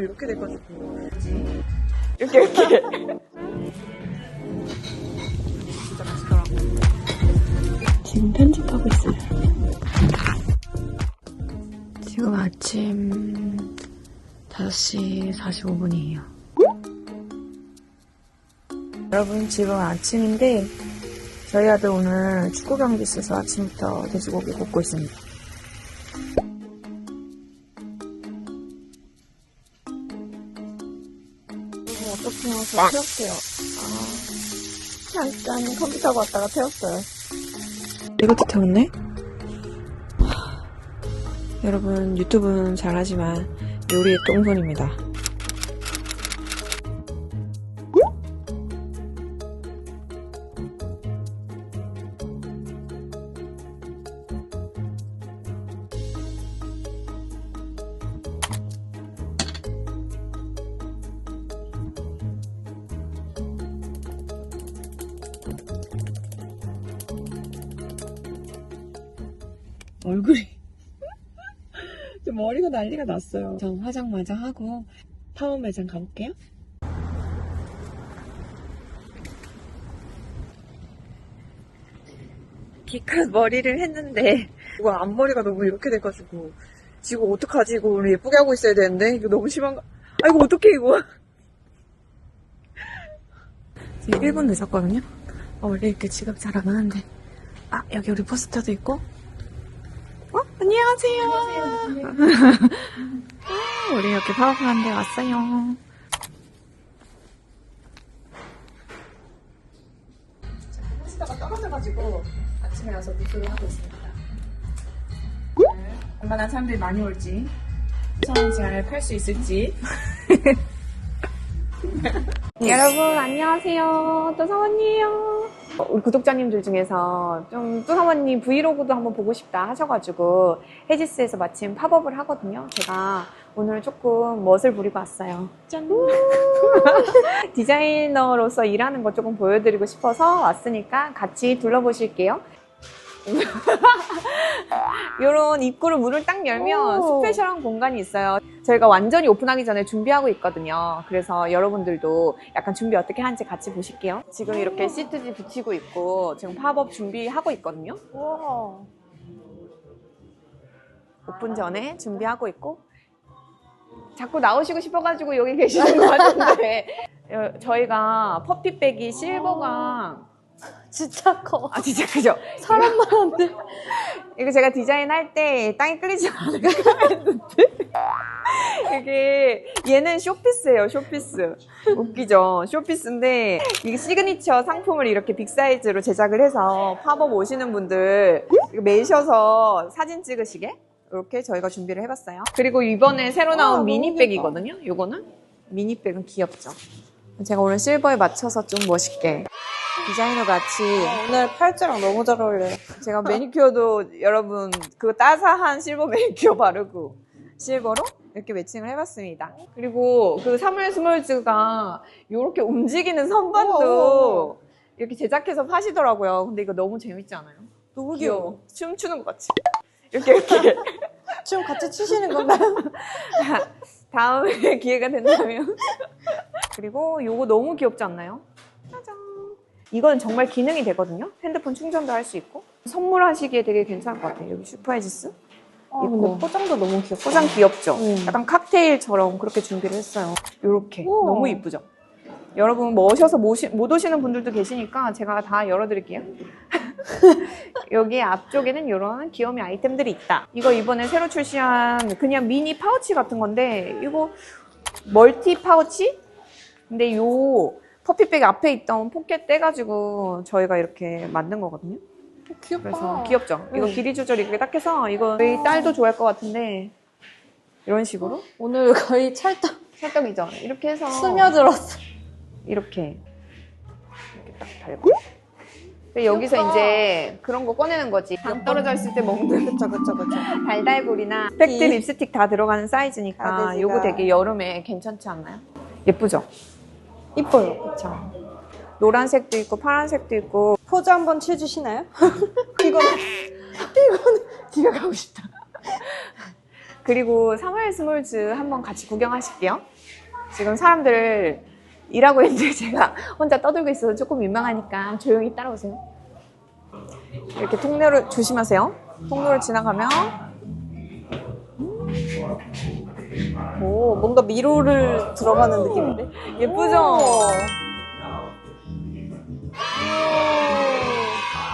너무 이렇게 돼가지고 이렇게 이렇게. 진짜 맛있더라고. 지금 편집하고 있어요. 지금 아침 5시 45분이에요. 여러분 지금 아침인데 저희 아들 오늘 축구 경기 있어서 아침부터 돼지고기 굽고 있습니다 태웠어요. 아, 잠깐 컴퓨터 갔다가 태웠어요. 이것도 태웠네? 하, 여러분 유튜브는 잘하지만 요리의 똥손입니다. 얼굴이 좀 머리가 난리가 났어요. 전 화장 마저 하고 파워 매장 가볼게요. 기껏 머리를 했는데 이거 앞머리가 너무 이렇게 돼가지고 지금 어떡하지? 이거 오늘 예쁘게 하고 있어야 되는데 이거 너무 심한가? 아 이거 어떡해 이거 지금 1분 늦었거든요? 아, 원래 이렇게 지각 잘 안 하는데 아 여기 우리 포스터도 있고 어? 안녕하세요. 아, 우리 이렇게 파워풀한 데 왔어요. 떨어져가지고 아침에 와서 하고 있습니다. 얼마나 사람들이 많이 올지, 처음 잘팔 수 있을지. 여러분 안녕하세요. 또 사원이에요. 어, 우리 구독자님들 중에서 좀 뚜사모님 브이로그도 한번 보고 싶다 하셔가지고 헤지스에서 마침 팝업을 하거든요. 제가 오늘 조금 멋을 부리고 왔어요. 짠! 디자이너로서 일하는 거 조금 보여드리고 싶어서 왔으니까 같이 둘러보실게요. 이런 입구를 문을 딱 열면 오. 스페셜한 공간이 있어요. 저희가 완전히 오픈하기 전에 준비하고 있거든요. 그래서 여러분들도 약간 준비 어떻게 하는지 같이 보실게요. 지금 이렇게 시트지 붙이고 있고 지금 팝업 준비하고 있거든요. 와. 오픈 전에 준비하고 있고 자꾸 나오시고 싶어가지고 여기 계시는 것 같은데 어, 저희가 퍼피백이 실버가 진짜 커. 아 진짜 그죠? 사람만 한데. 이거 제가 디자인할 때 땅이 끌리지 않을까 했는데. 이게 얘는 쇼피스예요 쇼피스. 웃기죠? 쇼피스인데 이게 시그니처 상품을 이렇게 빅 사이즈로 제작을 해서 팝업 오시는 분들 이거 매셔서 사진 찍으시게 이렇게 저희가 준비를 해봤어요. 그리고 이번에 새로 나온 와, 너무 미니백이거든요 요거는? 미니백은 귀엽죠? 제가 오늘 실버에 맞춰서 좀 멋있게 디자이너 같이 오늘 팔찌랑 너무 잘 어울려요. 제가 매니큐어도 여러분 그 따사한 실버 매니큐어 바르고 실버로 이렇게 매칭을 해봤습니다. 그리고 그 사물 스몰즈가 이렇게 움직이는 선반도 이렇게 제작해서 파시더라고요. 근데 이거 너무 재밌지 않아요? 너무 귀여워. 춤추는 것 같이. 이렇게 이렇게. 춤 같이 추시는 건가요? 다음에 기회가 된다면. 그리고 요거 너무 귀엽지 않나요? 이건 정말 기능이 되거든요. 핸드폰 충전도 할 수 있고. 선물하시기에 되게 괜찮을 것 같아요. 여기 슈퍼헤지스. 아, 있고. 근데 포장도 너무 귀엽고. 포장 귀엽죠? 음. 약간 칵테일처럼 그렇게 준비를 했어요. 우와. 너무 이쁘죠? 여러분 뭐 오셔서 모시, 못 오시는 분들도 계시니까 제가 다 열어드릴게요. 여기 앞쪽에는 이런 귀요미 아이템들이 있다. 이거 이번에 새로 출시한 그냥 미니 파우치 같은 건데 이거 멀티 파우치? 근데 요 퍼피백 앞에 있던 포켓 떼가지고 저희가 이렇게 만든 거거든요. 귀엽다. 그래서 귀엽죠? 이거 네. 길이 조절 이렇게 딱 해서 이거 저희 딸도 좋아할 것 같은데 이런 식으로 오늘 거의 찰떡 찰떡이죠? 이렇게 해서 스며들었어. 이렇게 이렇게 딱 달고 근데 여기서 귀엽다. 이제 그런 거 꺼내는 거지 당 떨어져 있을 때 먹는 그쵸, 그쵸, 그쵸. 달달볼이나 팩트 이- 립스틱 다 들어가는 사이즈니까 가데지가. 요거 되게 여름에 괜찮지 않나요? 예쁘죠? 이뻐요. 그쵸 노란색도 있고 파란색도 있고 포즈 한번 취해주시나요? 이거는 집에 가고 싶다 그리고 사무엘 스몰즈 한번 같이 구경하실게요. 지금 사람들 일하고 있는데 제가 혼자 떠들고 있어서 조금 민망하니까 조용히 따라오세요. 이렇게 통로를 조심하세요. 통로를 지나가면 오, 뭔가 미로를 들어가는 느낌인데? 예쁘죠?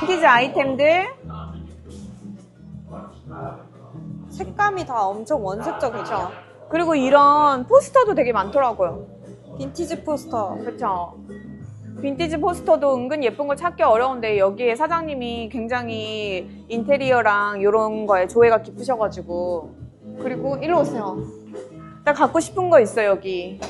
빈티지 아이템들 색감이 다 엄청 원색적이죠? 그리고 이런 포스터도 되게 많더라고요. 빈티지 포스터. 그렇죠. 빈티지 포스터도 은근 예쁜 거 찾기 어려운데 여기에 사장님이 굉장히 인테리어랑 이런 거에 조예가 깊으셔가지고 그리고 일로 오세요. 나 갖고 싶은 거 있어 여기.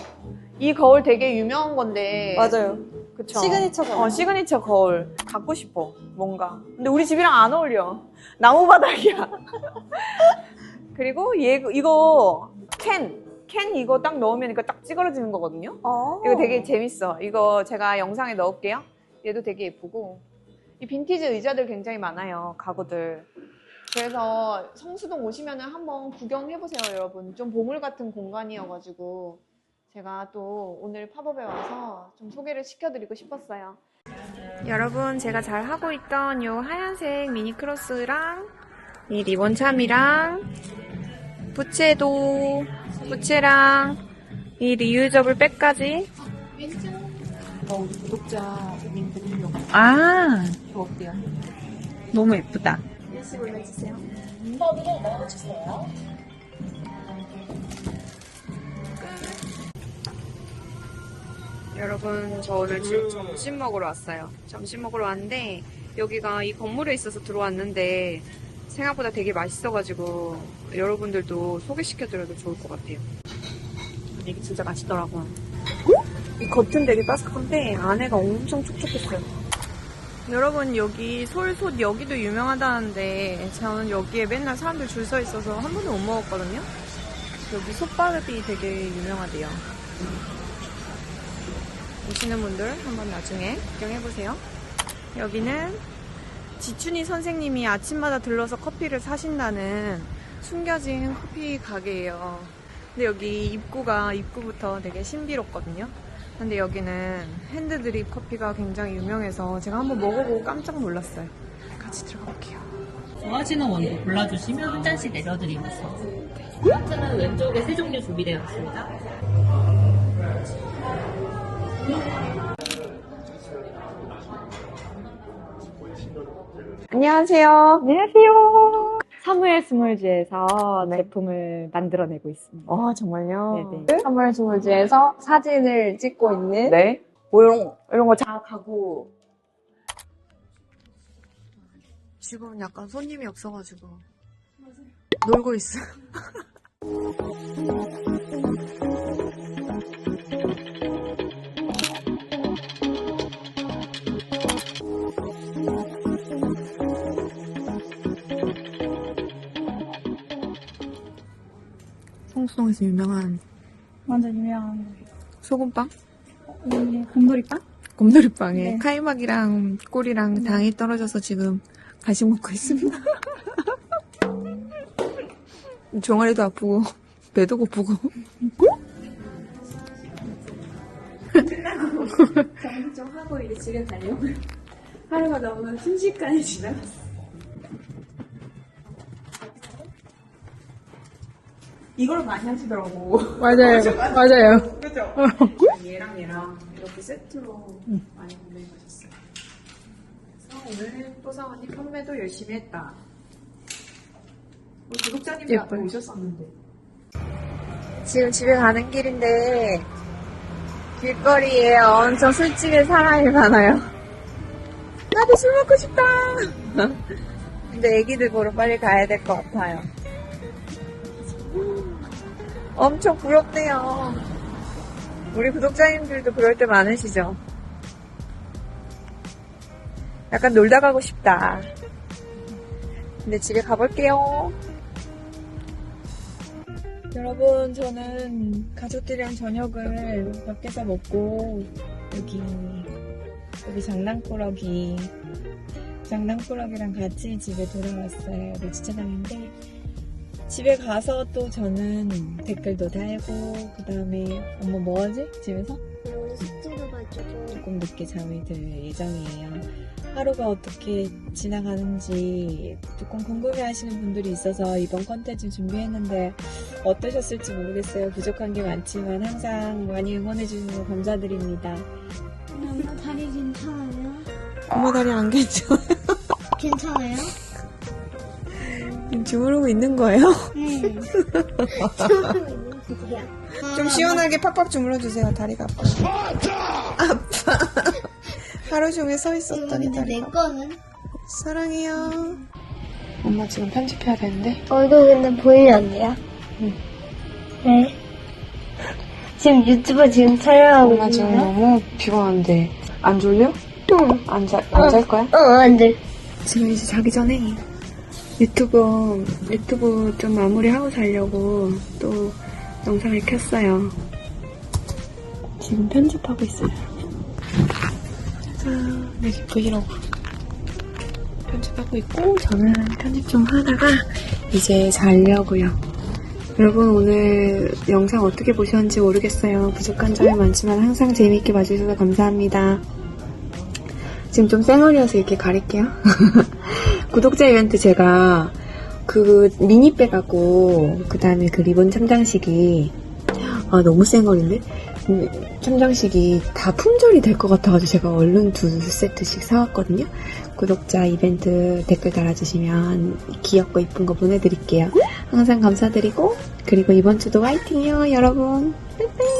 이 거울 되게 유명한 건데. 맞아요. 그쵸? 시그니처죠. 어 시그니처 거울 갖고 싶어 뭔가. 근데 우리 집이랑 안 어울려. 나무 바닥이야. 그리고 얘 이거 캔. 캔 이거 딱 넣으면 이거 딱 찌그러지는 거거든요. 아. 이거 되게 재밌어. 이거 제가 영상에 넣을게요. 얘도 되게 예쁘고. 이 빈티지 의자들 굉장히 많아요. 가구들. 그래서 성수동 오시면 한번 구경해보세요, 여러분. 좀 보물 같은 공간이어가지고. 제가 또 오늘 팝업에 와서 좀 소개를 시켜드리고 싶었어요. 여러분, 제가 잘 하고 있던 이 하얀색 미니크로스랑 이 리본 참이랑 부채도, 부채랑 이 리유저블 백까지 어, 구독자님들이 이거 아, 어때요? 너무 예쁘다. 일찍 올려주세요. 인터뷰를 넣어주세요. 여러분, 저 오늘 지금 점심 먹으러 왔어요. 점심 먹으러 왔는데, 여기가 이 건물에 있어서 들어왔는데, 생각보다 되게 맛있어가지고, 여러분들도 소개시켜드려도 좋을 것 같아요. 이게 진짜 맛있더라고요. 이 겉은 되게 바삭한데, 안에가 엄청 촉촉했어요. 여러분, 여기 솔솥 여기도 유명하다는데, 저는 여기에 맨날 사람들 줄 서 있어서 한 번도 못 먹었거든요? 여기 솥밥이 되게 유명하대요. 오시는 분들 한번 나중에 구경해보세요. 여기는 지춘이 선생님이 아침마다 들러서 커피를 사신다는 숨겨진 커피 가게예요. 근데 여기 입구가 입구부터 되게 신비롭거든요. 근데 여기는 핸드드립 커피가 굉장히 유명해서 제가 한번 먹어보고 깜짝 놀랐어요. 같이 들어가 볼게요. 좋아하시는 원두 골라주시면 한 잔씩 내려드리면서 하트는 왼쪽에 세 종류 준비되어 있습니다. 안녕하세요. 안녕하세요. 사무엘 스몰즈에서 제품을 만들어내고 있습니다. 아, 정말요? 네네. 사무엘 스몰즈에서 사진을 찍고 있는 네. 뭐 이런, 이런 거 자각하고. 지금 약간 손님이 없어가지고. 놀고 있어. 수동에서 유명한 완전 유명한 소금빵? 이 곰돌이빵? 곰돌이빵에 네. 카이막이랑 꿀이랑 당이 떨어져서 지금 간식 먹고 있습니다. 종아리도 아프고 배도 고프고 정리 좀 하고 이제 집에 가려고 하루가 너무 순식간에 지나갔어. 이걸 많이 하시더라고. 맞아요. 맞아요. 그죠? 얘랑 얘랑 이렇게 세트로 많이 구매해 가셨어요. 그래서 오늘 또사원이 판매도 열심히 했다. 우리 구독자님이 앞에 오셨었는데. 지금 집에 가는 길인데 길거리에 엄청 술집에 사람이 많아요. 나도 술 먹고 싶다. 근데 애기들 보러 빨리 가야 될 것 같아요. 엄청 부럽네요. 우리 구독자님들도 그럴 때 많으시죠? 약간 놀다 가고 싶다. 근데 집에 가볼게요. 여러분, 저는 가족들이랑 저녁을 밖에서 먹고, 여기, 여기 장난꾸러기, 장난꾸러기랑 같이 집에 돌아왔어요. 여기 주차장인데, 집에 가서 또 저는 댓글도 달고 그 다음에 엄마 뭐하지? 집에서? 조금 늦게 잠이 들 예정이에요. 하루가 어떻게 지나가는지 조금 궁금해 하시는 분들이 있어서 이번 컨텐츠 준비했는데 어떠셨을지 모르겠어요. 부족한 게 많지만 항상 많이 응원해 주셔서 감사드립니다. 엄마 다리 괜찮아요? 엄마 다리 안 괜찮아. 괜찮아요? 주무르고 있는 거예요? 소리야. 좀 시원하게 팍팍 주물러주세요. 다리가 아파. 아파. 하루 종일 서 있었더니 내 다리가 거는? 사랑해요. 엄마 지금 편집해야 되는데? 어, 이거 근데 보이면 안 돼요? 응. 네. 지금 유튜브 지금 촬영하고 엄마 지금 있나요? 너무 피곤한데 안 졸려? 응. 안 자, 안잘 거야? 어, 안 돼. 지금 이제 자기 전에 유튜브 유튜브 좀 마무리하고 자려고 또 영상을 켰어요. 지금 편집하고 있어요. 짜잔, 네, 브이로그 편집하고 있고 저는 편집 좀 하다가 이제 자려고요. 여러분 오늘 영상 어떻게 보셨는지 모르겠어요. 부족한 점이 많지만 항상 재미있게 봐주셔서 감사합니다. 지금 좀 쌩얼이어서 이렇게 가릴게요. 구독자 이벤트 제가 그 미니백 하고 그 다음에 그 리본 참장식이 아 너무 쌩얼인데 음, 참장식이 다 품절이 될 것 같아가지고 제가 얼른 두 세트씩 사왔거든요. 구독자 이벤트 댓글 달아주시면 귀엽고 이쁜 거 보내드릴게요. 항상 감사드리고 그리고 이번 주도 화이팅해요 여러분. 빠이빠이.